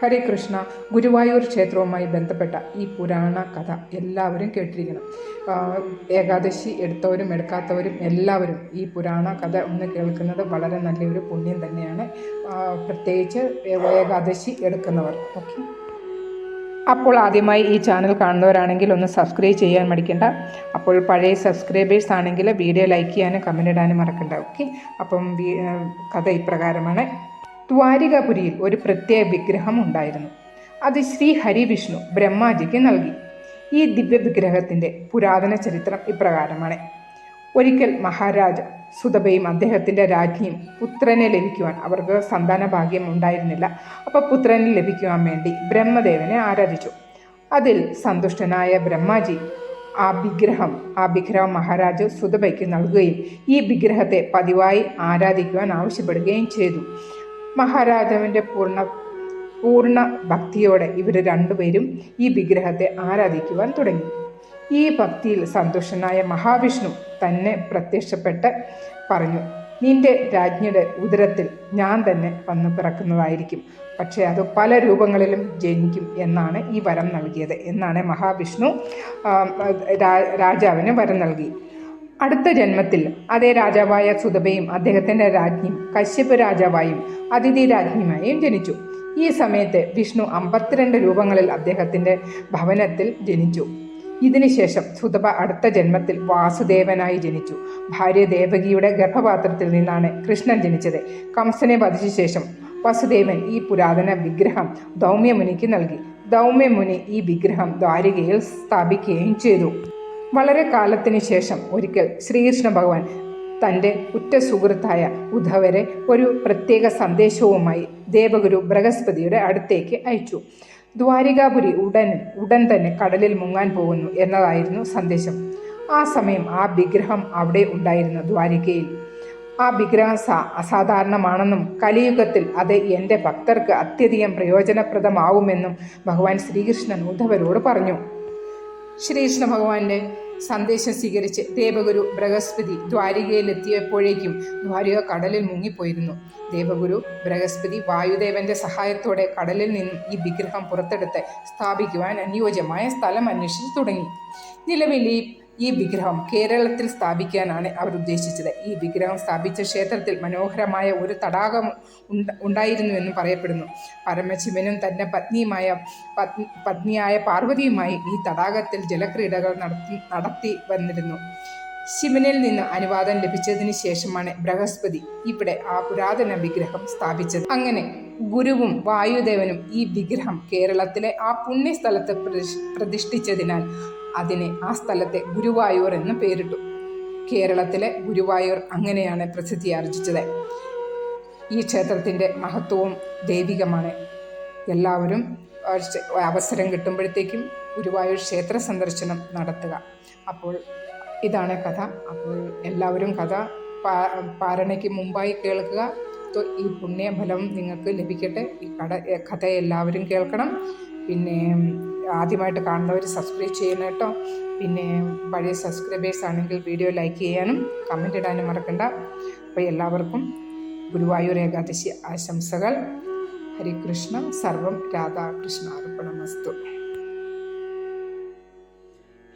ഹരേ കൃഷ്ണ ഗുരുവായൂർ ക്ഷേത്രവുമായി ബന്ധപ്പെട്ട ഈ പുരാണ കഥ എല്ലാവരും കേട്ടിരിക്കണം. ഏകാദശി എടുത്തവരും എടുക്കാത്തവരും എല്ലാവരും ഈ പുരാണ കഥ ഒന്ന് കേൾക്കുന്നത് വളരെ നല്ലൊരു പുണ്യം തന്നെയാണ്. പ്രത്യേകിച്ച് ഏകാദശി എടുക്കുന്നവർ. ഓക്കെ. അപ്പോൾ ആദ്യമായി ഈ ചാനൽ കാണുന്നവരാണെങ്കിൽ ഒന്ന് സബ്സ്ക്രൈബ് ചെയ്യാൻ മടിക്കണ്ട. അപ്പോൾ പഴയ സബ്സ്ക്രൈബേഴ്സ് ആണെങ്കിൽ വീഡിയോ ലൈക്ക് ചെയ്യാനും കമന്റ് ഇടാനും മറക്കണ്ട. ഓക്കെ. അപ്പം കഥ ഇപ്രകാരമാണ്. ദ്വാരികാപുരിയിൽ ഒരു പ്രത്യേക വിഗ്രഹം ഉണ്ടായിരുന്നു. അത് ശ്രീ ഹരിവിഷ്ണു ബ്രഹ്മാജിക്ക് നൽകി. ഈ ദിവ്യ വിഗ്രഹത്തിന്റെ പുരാതന ചരിത്രം ഇപ്രകാരമാണ്. ഒരിക്കൽ മഹാരാജ സുതബയും അദ്ദേഹത്തിന്റെ രാജ്ഞിയും പുത്രനെ ലഭിക്കുവാൻ അവർക്ക് സന്താന ഭാഗ്യം ഉണ്ടായിരുന്നില്ല. അപ്പോൾ പുത്രനെ ലഭിക്കുവാൻ വേണ്ടി ബ്രഹ്മദേവനെ ആരാധിച്ചു. അതിൽ സന്തുഷ്ടനായ ബ്രഹ്മാജി ആ വിഗ്രഹം ആ വിഗ്രഹം മഹാരാജ് സുതബയ്ക്ക് നൽകുകയും ഈ വിഗ്രഹത്തെ പതിവായി ആരാധിക്കുവാൻ ആവശ്യപ്പെടുകയും ചെയ്തു. മഹാരാജാവിന്റെ പൂർണ പൂർണ ഭക്തിയോടെ ഇവർ രണ്ടുപേരും ഈ വിഗ്രഹത്തെ ആരാധിക്കുവാൻ തുടങ്ങി. ഈ ഭക്തിയിൽ സന്തുഷ്ടനായ മഹാവിഷ്ണു തന്നെ പ്രത്യക്ഷപ്പെട്ട് പറഞ്ഞു നിന്റെ രാജ്ഞിയുടെ ഉദരത്തിൽ ഞാൻ തന്നെ വന്ന് പിറക്കുന്നതായിരിക്കും. പക്ഷേ അത് പല രൂപങ്ങളിലും ജനിക്കും എന്നാണ് ഈ വരം നൽകിയത് എന്നാണ് മഹാവിഷ്ണു രാജാവിന് വരം നൽകി. അടുത്ത ജന്മത്തിൽ അതേ രാജാവായ സുതബയും അദ്ദേഹത്തിന്റെ രാജ്ഞിയും കശ്യപ രാജാവായും അതിഥി രാജ്ഞിയുമായും ജനിച്ചു. ഈ സമയത്ത് വിഷ്ണു അമ്പത്തിരണ്ട് രൂപങ്ങളിൽ അദ്ദേഹത്തിന്റെ ഭവനത്തിൽ ജനിച്ചു. ഇതിനുശേഷം സുതപ അടുത്ത ജന്മത്തിൽ വാസുദേവനായി ജനിച്ചു. ഭാര്യ ദേവകിയുടെ ഗർഭപാത്രത്തിൽ നിന്നാണ് കൃഷ്ണൻ ജനിച്ചത്. കംസനെ വധിച്ച ശേഷം വസുദേവൻ ഈ പുരാതന വിഗ്രഹം ദൗമ്യമുനിക്ക് നൽകി. ദൗമ്യമുനി ഈ വിഗ്രഹം ദ്വാരികയിൽ സ്ഥാപിക്കുകയും ചെയ്തു. വളരെ കാലത്തിന് ശേഷം ഒരിക്കൽ ശ്രീകൃഷ്ണ ഭഗവാൻ തന്റെ ഉറ്റ സുഹൃത്തായ ഉദ്ധവരെ ഒരു പ്രത്യേക സന്ദേശവുമായി ദേവഗുരു ബൃഹസ്പതിയുടെ അടുത്തേക്ക് അയച്ചു. ദ്വാരികാപുരി ഉടൻ ഉടൻ തന്നെ കടലിൽ മുങ്ങാൻ പോകുന്നു എന്നതായിരുന്നു സന്ദേശം. ആ സമയം ആ വിഗ്രഹം അവിടെ ഉണ്ടായിരുന്നു ദ്വാരികയിൽ. ആ വിഗ്രഹം സാ അസാധാരണമാണെന്നും കലിയുഗത്തിൽ അത് എന്റെ ഭക്തർക്ക് അത്യധികം പ്രയോജനപ്രദമാവുമെന്നും ഭഗവാൻ ശ്രീകൃഷ്ണൻ ഉദ്ധവരോട് പറഞ്ഞു. ശ്രീകൃഷ്ണ ഭഗവാന്റെ സന്ദേശം സ്വീകരിച്ച് ദേവഗുരു ബൃഹസ്പതി ദ്വാരികയിലെത്തിയപ്പോഴേക്കും ദ്വാരിക കടലിൽ മുങ്ങിപ്പോയിരുന്നു. ദേവഗുരു ബൃഹസ്പതി വായുദേവന്റെ സഹായത്തോടെ കടലിൽ നിന്ന് ഈ വിഗ്രഹം പുറത്തെടുത്ത് സ്ഥാപിക്കുവാൻ അനുയോജ്യമായ സ്ഥലം അന്വേഷിച്ചു തുടങ്ങി. നിലവിൽ ഈ ഈ വിഗ്രഹം കേരളത്തിൽ സ്ഥാപിക്കാനാണ് അവർ ഉദ്ദേശിച്ചത്. ഈ വിഗ്രഹം സ്ഥാപിച്ച ക്ഷേത്രത്തിൽ മനോഹരമായ ഒരു തടാകം ഉണ്ടായിരുന്നു എന്ന് പറയപ്പെടുന്നു. പരമശിവനും തന്റെ പത്നിയുമായ പത്നിയായ പാർവതിയുമായി ഈ തടാകത്തിൽ ജലക്രീഡകൾ നടത്തി നടത്തി വന്നിരുന്നു. ശിവനിൽ നിന്ന് അനുവാദം ലഭിച്ചതിന് ശേഷമാണ് ബൃഹസ്പതി ഇവിടെ ആ പുരാതന വിഗ്രഹം സ്ഥാപിച്ചത്. അങ്ങനെ ഗുരുവും വായുദേവനും ഈ വിഗ്രഹം കേരളത്തിലെ ആ പുണ്യസ്ഥലത്ത് പ്രതിഷ്ഠിച്ചതിനാൽ അതിനെ ആ സ്ഥലത്തെ ഗുരുവായൂർ എന്ന് പേരിട്ടു. കേരളത്തിലെ ഗുരുവായൂർ അങ്ങനെയാണ് പ്രസിദ്ധി ആർജിച്ചത്. ഈ ക്ഷേത്രത്തിന്റെ മഹത്വവും ദൈവികമാണ്. എല്ലാവരും അവസരം കിട്ടുമ്പോഴത്തേക്കും ഗുരുവായൂർ ക്ഷേത്ര സന്ദർശനം നടത്തുക. അപ്പോൾ ഇതാണ് കഥ. അപ്പോൾ എല്ലാവരും കഥ പാരണയ്ക്ക് മുമ്പായി കേൾക്കുക. ഈ പുണ്യഫലം നിങ്ങൾക്ക് ലഭിക്കട്ടെ. ഈ കട കഥ എല്ലാവരും കേൾക്കണം. പിന്നെ ആദ്യമായിട്ട് കാണുന്നവർ സബ്സ്ക്രൈബ് ചെയ്യണം കേട്ടോ. പിന്നെ പഴയ സബ്സ്ക്രൈബേഴ്സ് ആണെങ്കിൽ വീഡിയോ ലൈക്ക് ചെയ്യാനും കമന്റ് ഇടാനും മറക്കണ്ട. അപ്പോൾ എല്ലാവർക്കും ഗുരുവായൂർ ഏകാദശി ആശംസകൾ. ഹരികൃഷ്ണ സർവം രാധാകൃഷ്ണ അർപ്പണമസ്തു.